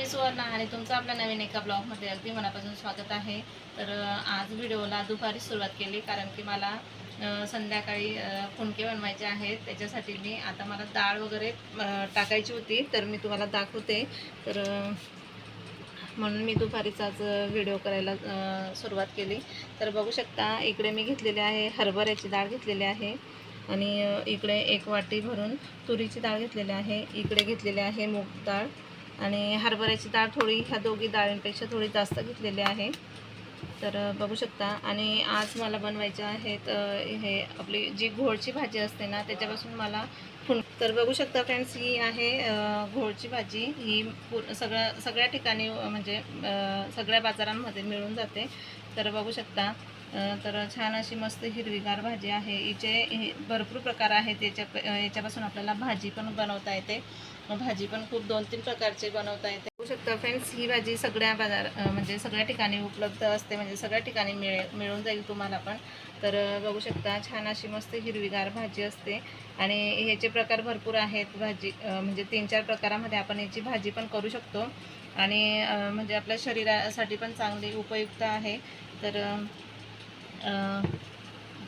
मी सुवर्णा आणि तुमचं आपल्या नवीन एका ब्लॉगमध्ये अगदी मनापासून स्वागत आहे. तर आज व्हिडिओला दुपारी सुरुवात केली कारण की मला संध्याकाळी अ, फुणके बनवायचे आहेत. त्याच्यासाठी मी आता मला डाळ वगैरे टाकायची होती तर मी तुम्हाला दाखवते. तर म्हणून मी दुपारीचाच आज व्हिडिओ करायला सुरुवात केली. तर बघू शकता इकडे मी घेतलेली आहे हरभऱ्याची डाळ घेतलेली आहे आणि इकडे एक वाटी भरून तुरीची डाळ घेतलेली आहे. इकडे घेतलेली आहे मूग डाळ. आणि हरभऱ्याची डाळ थोडी ह्या दोघी डाळींपेक्षा थोडी जास्त घेतलेली आहे. तर बघू शकता. आणि आज मला बनवायचे आहेत हे आपली जी घोळची भाजी असते ना त्याच्यापासून मला फुन तर बघू शकता फ्रेंड्स ही आहे घोळची भाजी. ही पू सगळ्या सगळ्या ठिकाणी म्हणजे सगळ्या बाजारांमध्ये मिळून जाते. तर बघू शकता. तर छान अशी मस्त हिरवीगार भाजी आहे. हिचे हे भरपूर प्रकार आहेत. याच्या याच्यापासून आपल्याला भाजी पण बनवता येते. भाजी पण खूप दोन तीन प्रकारचे बनवता येते. बघू शकतं फ्रेंड्स ही भाजी सगळ्या बाजार म्हणजे सगळ्या ठिकाणी उपलब्ध असते. म्हणजे सगळ्या ठिकाणी मिळे मिळून जाईल तुम्हाला पण. तर बघू शकता छान अशी मस्त हिरवीगार भाजी असते. आणि ह्याचे प्रकार भरपूर आहेत. भाजी म्हणजे तीन चार प्रकारामध्ये आपण याची भाजी पण करू शकतो. आणि म्हणजे आपल्या शरीरासाठी पण चांगली उपयुक्त आहे. तर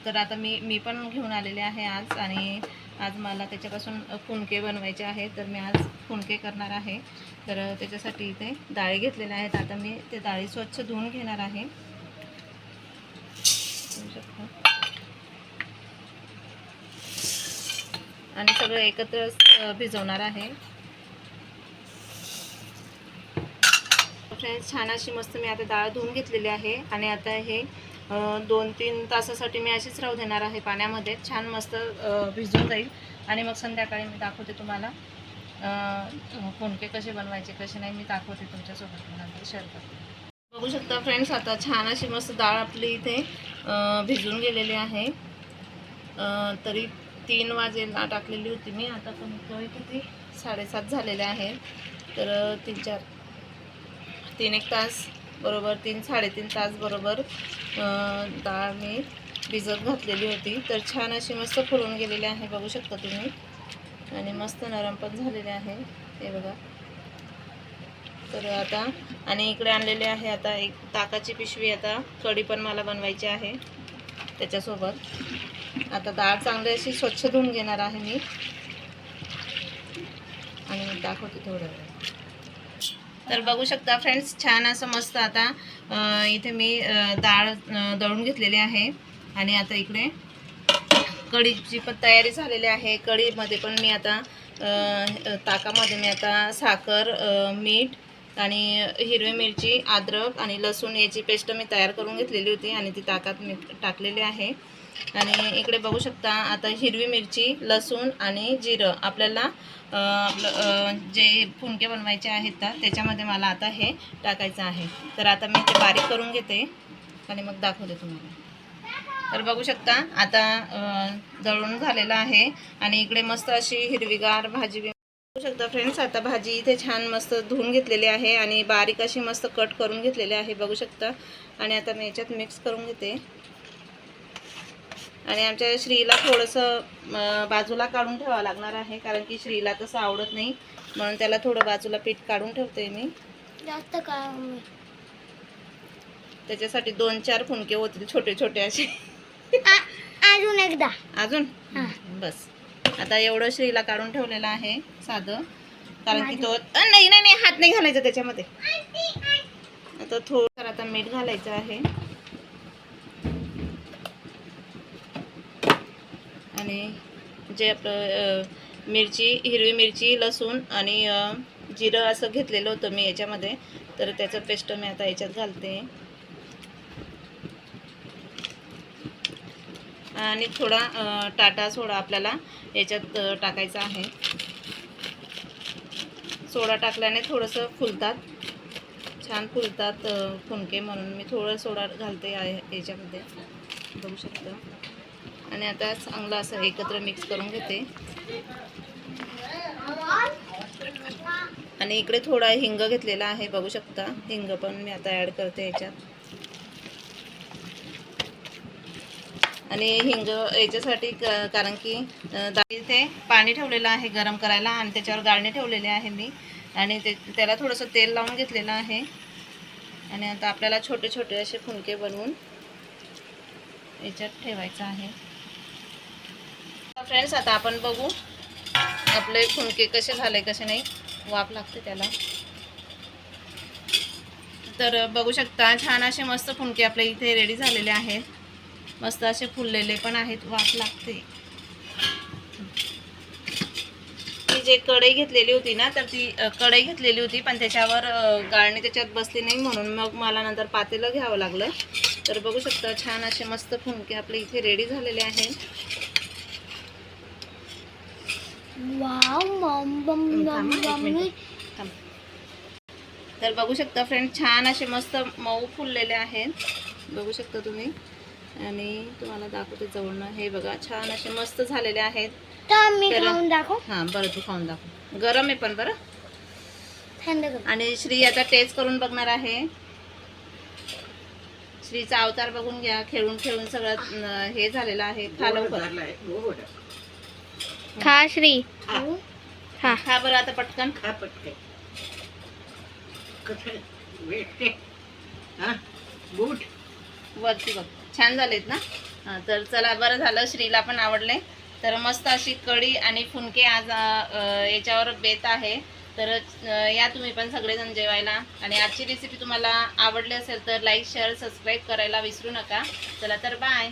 तर आता मी मी पण घेऊन आलेले आहे आज आणि आज मला त्याच्यापासून फुणके बनवायचे आहेत तर मी आज फुणके करणार आहे. तर त्याच्यासाठी इथे डाळी घेतलेल्या आहेत. आता मी ते डाळी स्वच्छ धुवून घेणार आहे. आणि सगळं एकत्र भिजवणार आहे. फ्रेंड्स छान अशी मस्त मी आता डाळ धुवून घेतलेली आहे आणि आता हे दोन तीन तासासाठी मी अशीच राहू देणार आहे पाण्यामध्ये. छान मस्त भिजून जाईल. आणि मग संध्याकाळी मी दाखवते तुम्हाला अ, फुणके कसे बनवायचे कसे नाही मी दाखवते तुमच्यासोबत नंतर शेअर करते. बघू शकता फ्रेंड्स आता छान अशी मस्त डाळ आपली इथे भिजून गेलेली आहे. तरी तीन वाजेला टाकलेली होती मी. आता कमीत कमी किती? साडेसात झालेले आहे. तर तीन चार तीन एक तास. बरोबर तीन साडेतीन तास बरोबर डाळ मी भिजत घातलेली होती. तर छान अशी मस्त फुलून गेलेली आहे बघू शकता तुम्ही. आणि मस्त नरम पण झालेले आहे हे बघा. तर आता आणि इकडे आणलेले आहे आता एक ताकाची पिशवी आता कढी पण मला बनवायची आहे त्याच्यासोबत. आता डाळ चांगली अशी स्वच्छ धुवून घेणार आहे मी. आणि दाखवते थोड्या वेळ तर बघू शकता फ्रेंड्स छान असं मस्त आता इथे मी डाळ दळून घेतलेली आहे. आणि आता इकडे कढीची पण तयारी झालेली आहे. कढीमध्ये पण मी आता ताकामध्ये मी आता साखर मीठ आणि हिरवी मिरची अद्रक आणि लसूण याची पेस्ट मी तयार करून घेतलेली होती आणि ती ताकात मी टाकलेली आहे. आणि इकडे बघू शकता आता हिरवी मिरची लसूण आणि जिरं. आपल्याला आपलं जे फुणके बनवायचे आहेत तर त्याच्यामध्ये मला आता हे टाकायचं आहे. तर आता मी ते बारीक करून घेते आणि मग दाखवते तुम्हाला. तर बघू शकता आता जळून दळून झालेलं आहे आणि इकडे मस्त अशी हिरवीगार भाजी बी बघू शकता फ्रेंड्स आता भाजी इथे छान मस्त धुवून घेतलेली आहे आणि बारीक अशी मस्त कट करून घेतलेली आहे बघू शकता. आणि आता मी याच्यात मिक्स करून घेते. आणि आमच्या श्रीला थोडंसं बाजूला काढून ठेवावं लागणार आहे कारण की श्रीला तसं आवडत नाही. म्हणून त्याला थोडं बाजूला पीठ काढून ठेवते मी. जास्त त्याच्यासाठी दोन चार फुणके होतील छोटे छोटे असे. अजून एकदा. अजून. बस. आता एवढं श्रीला काढून ठेवलेलं आहे साधं. कारण की तो नाही नाही नाही हात नाही घालायचा त्याच्यामध्ये. आता थोडं आता मीठ घालायचं आहे. आणि जे आपलं मिरची हिरवी मिरची लसूण आणि जिरं असं घेतलेलं होतं मी याच्यामध्ये. तर त्याचं पेस्ट मी आता याच्यात घालते. आणि थोडा टाटा सोडा आपल्याला याच्यात टाकायचा आहे. सोडा टाकल्याने थोडंसं फुलतात. छान फुलतात अ, फुणके म्हणून. मी थोडं सोडा घालते आहे याच्यामध्ये. बघू शकता. आणि आता चांगलं असं एकत्र मिक्स करून घेते. आणि इकडे थोडा हिंग घेतलेला आहे बघू शकता. हिंग पण मी आता ॲड करते याच्यात. आणि हिंग याच्यासाठी क- कारण की इथे पाणी ठेवलेलं आहे गरम करायला आणि त्याच्यावर गाळणे ठेवलेले आहे मी. आणि ते त्याला थोडंसं तेल लावून घेतलेलं आहे. आणि आता आपल्याला छोटे छोटे असे फुलके बनवून याच्यात ठेवायचं आहे. फ्रेंड्स आता आपण बघू आपले फुलके कसे झाले कसे नाही. वाफ लागते त्याला. तर बघू शकता छान असे मस्त फुलके आपल्या इथे रेडी झालेले आहेत. मस्त असे फुललेले पण आहेत वाफ लागते. ती जे कढई घेतलेली होती ना तर ती कढई घेतलेली होती पण त्याच्यावर गाळणी त्याच्यात बसली नाही म्हणून मग मला नंतर पातेलं घ्यावं लागलं. तर बघू शकता छान असे मस्त फुनके आपले इथे रेडी झालेले आहेत. वाव मम बम बम हा, बम. थांब. तर बघू शकता फ्रेंड छान असे मस्त मऊ फुललेले आहेत. बघू शकता तुम्ही. आणि तुम्हाला दाखवते जवळनं. हे बघा छान असे मस्त झालेले आहेत. तर मी तर- खाऊन दाखव? हां बरं तू खाऊन दाखव. गरम आहे पण बरं. थंड कर आणि श्री आता टेस्ट करून बघणार आहे. श्रीचा अवतार बघून घ्या. खेळून खेळून सगळं अं, हे झालेलं आहे. खा लवकर. खा श्री. हो. खा खा बरं आता पटकन. वरती बघ. छान झालेत ना? हां तर चला बरं झालं. श्रीला पण आवडले तर मस्त अशी कढी आणि फुनके आज याच्यावर बेत आहे. तर या तुम्ही पण सगळेजण जेवायला. आणि आजची रेसिपी तुम्हाला आवडली असेल तर लाईक शेअर सबस्क्राईब करायला विसरू नका. चला तर बाय